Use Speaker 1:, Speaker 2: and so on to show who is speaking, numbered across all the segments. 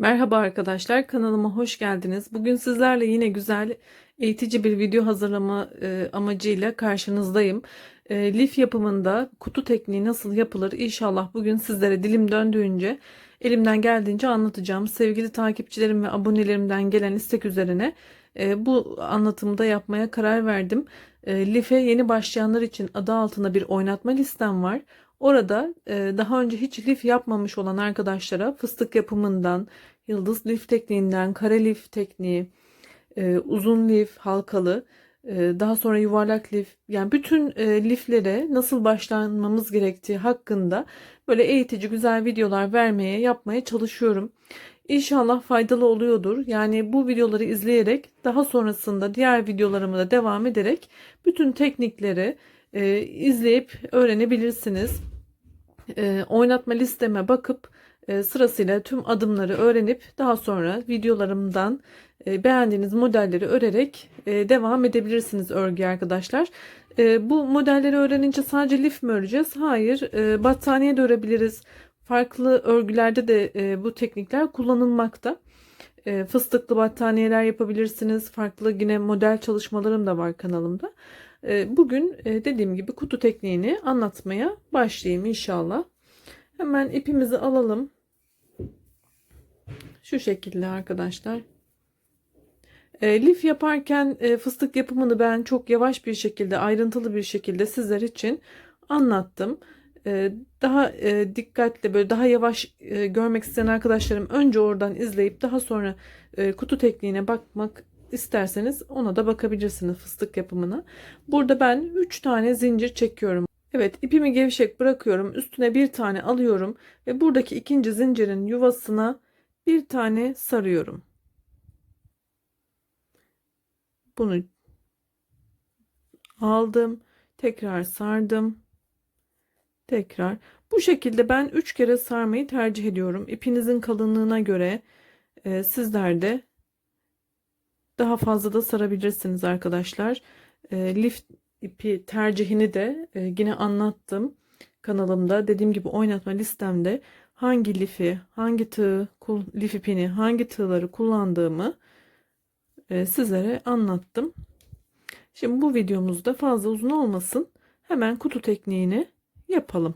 Speaker 1: Merhaba arkadaşlar, kanalıma hoş geldiniz. Bugün sizlerle yine güzel eğitici bir video hazırlama e, amacıyla karşınızdayım. E, lif yapımında kutu tekniği nasıl yapılır İnşallah bugün sizlere dilim döndüğünce elimden geldiğince anlatacağım. Sevgili takipçilerim ve abonelerimden gelen istek üzerine e, bu anlatımı da yapmaya karar verdim. E, Life yeni başlayanlar için adı altında bir oynatma listem var. Orada e, daha önce hiç lif yapmamış olan arkadaşlara fıstık yapımından, yıldız lif tekniğinden, kare lif tekniği, e, uzun lif, halkalı, e, daha sonra yuvarlak lif, yani bütün liflere nasıl başlanmamız gerektiği hakkında böyle eğitici güzel videolar vermeye, yapmaya çalışıyorum. İnşallah faydalı oluyordur. Yani bu videoları izleyerek daha sonrasında diğer videolarıma da devam ederek bütün teknikleri izleyip öğrenebilirsiniz. E, oynatma listeme bakıp e, sırasıyla tüm adımları öğrenip daha sonra videolarımdan e, beğendiğiniz modelleri örerek e, devam edebilirsiniz örgü arkadaşlar. E, bu modelleri öğrenince sadece lif mi öreceğiz? Hayır. E, battaniye de örebiliriz. Farklı örgülerde de e, bu teknikler kullanılmakta. E, fıstıklı battaniyeler yapabilirsiniz. Farklı yine model çalışmalarım da var kanalımda. E, bugün e, dediğim gibi kutu tekniğini anlatmaya başlayayım inşallah. Hemen ipimizi alalım. Şu şekilde arkadaşlar. E, lif yaparken e, fıstık yapımını ben çok yavaş bir şekilde ayrıntılı bir şekilde sizler için anlattım. E, daha e, dikkatli böyle daha yavaş e, görmek isteyen arkadaşlarım önce oradan izleyip daha sonra e, kutu tekniğine bakmak isterseniz ona da bakabilirsiniz fıstık yapımına. Burada ben 3 tane zincir çekiyorum. Evet ipimi gevşek bırakıyorum. Üstüne bir tane alıyorum ve buradaki ikinci zincirin yuvasına bir tane sarıyorum. Bunu aldım. Tekrar sardım. Tekrar. Bu şekilde ben 3 kere sarmayı tercih ediyorum. İpinizin kalınlığına göre e, sizler de daha fazla da sarabilirsiniz arkadaşlar. E, lif ipi tercihini de e, yine anlattım kanalımda. Dediğim gibi oynatma listemde hangi lifi, hangi tığ, lif ipini, hangi tığları kullandığımı e, sizlere anlattım. Şimdi bu videomuzda fazla uzun olmasın. Hemen kutu tekniğini yapalım.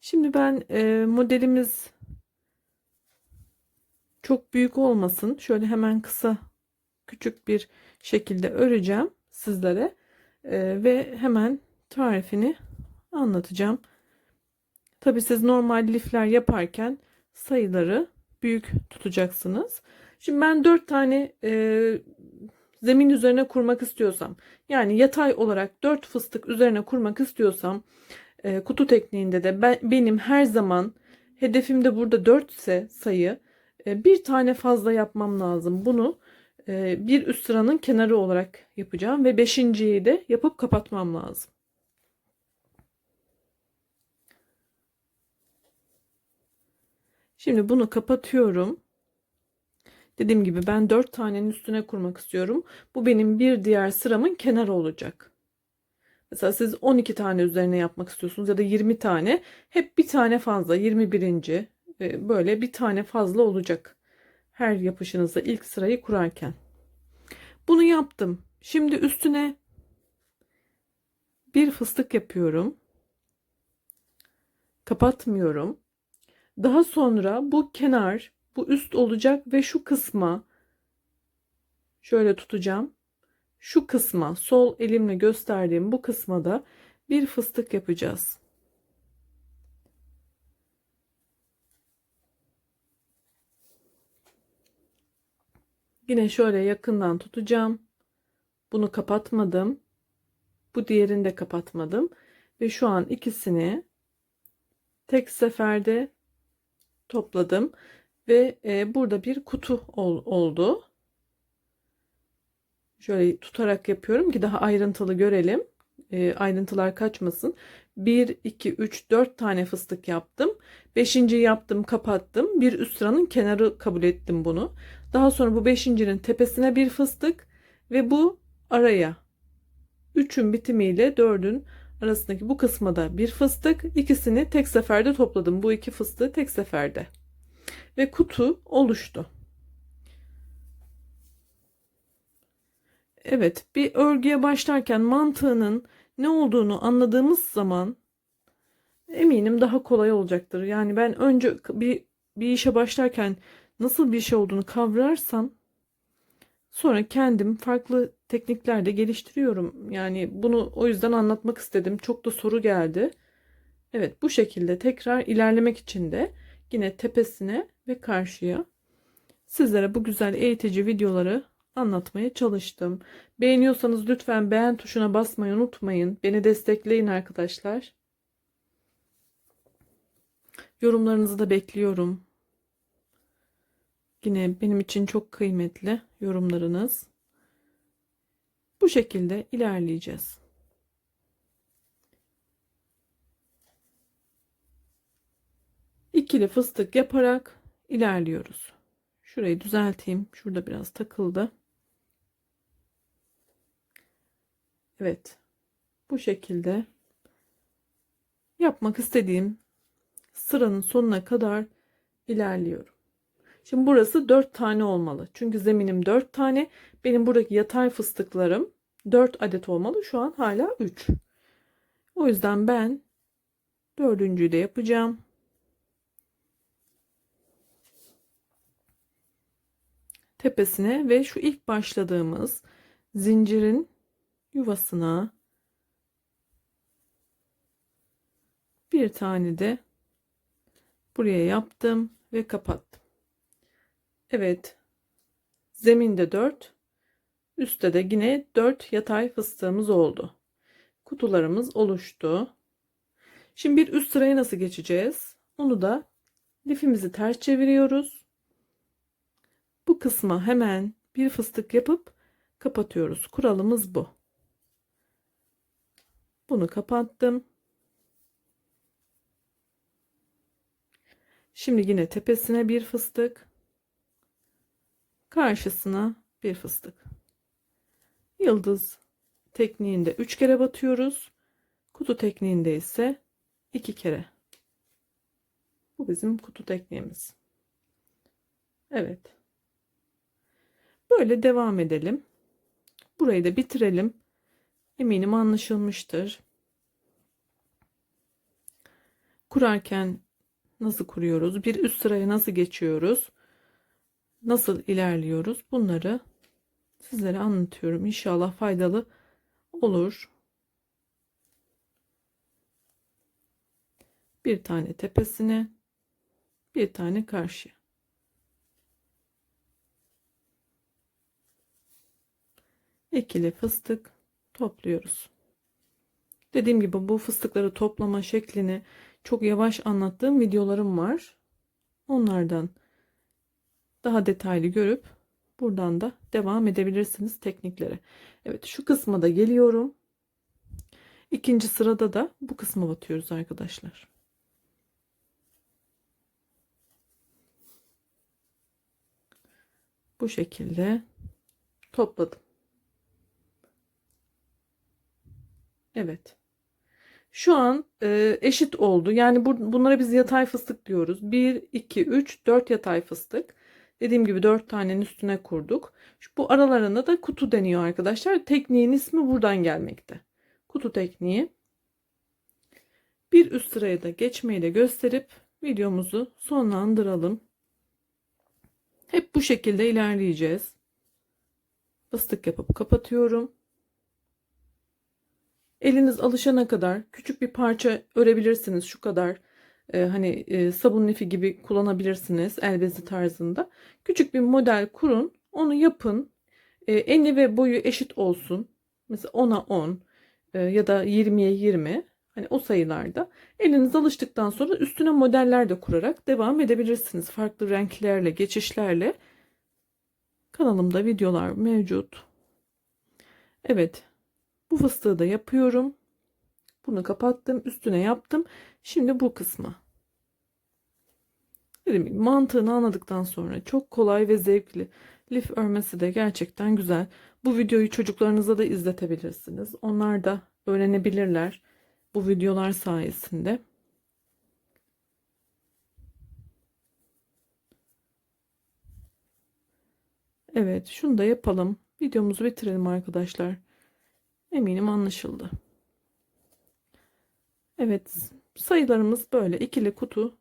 Speaker 1: Şimdi ben e, modelimiz çok büyük olmasın. Şöyle hemen kısa küçük bir şekilde öreceğim sizlere e, ve hemen tarifini anlatacağım. Tabi siz normal lifler yaparken sayıları büyük tutacaksınız. Şimdi ben 4 tane e, zemin üzerine kurmak istiyorsam yani yatay olarak 4 fıstık üzerine kurmak istiyorsam e, kutu tekniğinde de ben, benim her zaman hedefimde burada 4 ise sayı e, bir tane fazla yapmam lazım. Bunu e, bir üst sıranın kenarı olarak yapacağım ve beşinciyi de yapıp kapatmam lazım. Şimdi bunu kapatıyorum. Dediğim gibi ben 4 tanenin üstüne kurmak istiyorum. Bu benim bir diğer sıramın kenarı olacak. Mesela siz 12 tane üzerine yapmak istiyorsunuz ya da 20 tane. Hep bir tane fazla 21. E, böyle bir tane fazla olacak. Her yapışınızda ilk sırayı kurarken. Bunu yaptım. Şimdi üstüne bir fıstık yapıyorum. Kapatmıyorum. Daha sonra bu kenar, bu üst olacak ve şu kısma şöyle tutacağım. Şu kısma, sol elimle gösterdiğim bu kısma da bir fıstık yapacağız. Yine şöyle yakından tutacağım. Bunu kapatmadım. Bu diğerini de kapatmadım. Ve şu an ikisini tek seferde topladım. Ve e, burada bir kutu ol, oldu. Şöyle tutarak yapıyorum ki daha ayrıntılı görelim. E, ayrıntılar kaçmasın. 1, 2, 3, 4 tane fıstık yaptım. 5. yaptım kapattım. Bir üst sıranın kenarı kabul ettim bunu. Daha sonra bu beşincinin tepesine bir fıstık ve bu araya üçün bitimiyle dördün arasındaki bu kısma da bir fıstık. ikisini tek seferde topladım. Bu iki fıstığı tek seferde. Ve kutu oluştu. Evet, bir örgüye başlarken mantığının ne olduğunu anladığımız zaman eminim daha kolay olacaktır. Yani ben önce bir bir işe başlarken nasıl bir şey olduğunu kavrarsam sonra kendim farklı tekniklerde geliştiriyorum. Yani bunu o yüzden anlatmak istedim. Çok da soru geldi. Evet, bu şekilde tekrar ilerlemek için de yine tepesine ve karşıya sizlere bu güzel eğitici videoları anlatmaya çalıştım. Beğeniyorsanız lütfen beğen tuşuna basmayı unutmayın. Beni destekleyin arkadaşlar. Yorumlarınızı da bekliyorum. Yine benim için çok kıymetli yorumlarınız. Bu şekilde ilerleyeceğiz. İkili fıstık yaparak ilerliyoruz. Şurayı düzelteyim. Şurada biraz takıldı. Evet. Bu şekilde yapmak istediğim sıranın sonuna kadar ilerliyorum. Şimdi burası 4 tane olmalı. Çünkü zeminim 4 tane. Benim buradaki yatay fıstıklarım 4 adet olmalı. Şu an hala 3. O yüzden ben dördüncüyü de yapacağım. Tepesine ve şu ilk başladığımız zincirin yuvasına bir tane de buraya yaptım ve kapattım. Evet. Zeminde 4, üstte de yine 4 yatay fıstığımız oldu. Kutularımız oluştu. Şimdi bir üst sıraya nasıl geçeceğiz? Onu da lifimizi ters çeviriyoruz. Kısma hemen bir fıstık yapıp kapatıyoruz. Kuralımız bu. Bunu kapattım. Şimdi yine tepesine bir fıstık. Karşısına bir fıstık. Yıldız tekniğinde 3 kere batıyoruz. Kutu tekniğinde ise 2 kere. Bu bizim kutu tekniğimiz. Evet. Böyle devam edelim. Burayı da bitirelim. Eminim anlaşılmıştır. Kurarken nasıl kuruyoruz? Bir üst sıraya nasıl geçiyoruz? Nasıl ilerliyoruz? Bunları sizlere anlatıyorum. İnşallah faydalı olur. Bir tane tepesine, bir tane karşıya. İkili fıstık topluyoruz. Dediğim gibi bu fıstıkları toplama şeklini çok yavaş anlattığım videolarım var. Onlardan daha detaylı görüp buradan da devam edebilirsiniz tekniklere. Evet şu kısma da geliyorum. İkinci sırada da bu kısma batıyoruz arkadaşlar. Bu şekilde topladım. Evet. Şu an e, eşit oldu. Yani bu, bunlara biz yatay fıstık diyoruz. 1, 2, 3, 4 yatay fıstık. Dediğim gibi 4 tanenin üstüne kurduk. Şu, bu aralarında da kutu deniyor arkadaşlar. Tekniğin ismi buradan gelmekte. Kutu tekniği. Bir üst sıraya da geçmeyi de gösterip videomuzu sonlandıralım. Hep bu şekilde ilerleyeceğiz. Fıstık yapıp kapatıyorum. Eliniz alışana kadar küçük bir parça örebilirsiniz şu kadar. Ee, hani e, sabun lifi gibi kullanabilirsiniz el bezi tarzında. Küçük bir model kurun. Onu yapın. E, eni ve boyu eşit olsun. Mesela 10'a 10 e, ya da 20'ye 20. Hani o sayılarda. Eliniz alıştıktan sonra üstüne modeller de kurarak devam edebilirsiniz. Farklı renklerle, geçişlerle. Kanalımda videolar mevcut. Evet. Bu fıstığı da yapıyorum. Bunu kapattım. Üstüne yaptım. Şimdi bu kısmı. Gibi mantığını anladıktan sonra çok kolay ve zevkli. Lif örmesi de gerçekten güzel. Bu videoyu çocuklarınıza da izletebilirsiniz. Onlar da öğrenebilirler. bu videolar sayesinde. Evet, şunu da yapalım. Videomuzu bitirelim arkadaşlar. Eminim anlaşıldı. Evet, sayılarımız böyle ikili kutu,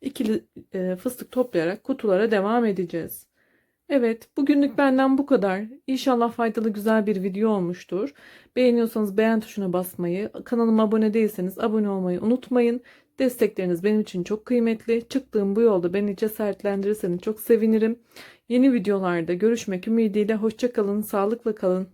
Speaker 1: ikili e, fıstık toplayarak kutulara devam edeceğiz. Evet, bugünlük benden bu kadar. İnşallah faydalı güzel bir video olmuştur. Beğeniyorsanız beğen tuşuna basmayı, kanalıma abone değilseniz abone olmayı unutmayın. Destekleriniz benim için çok kıymetli. Çıktığım bu yolda beni cesaretlendirirseniz çok sevinirim. Yeni videolarda görüşmek ümidiyle. Hoşça kalın, sağlıkla kalın.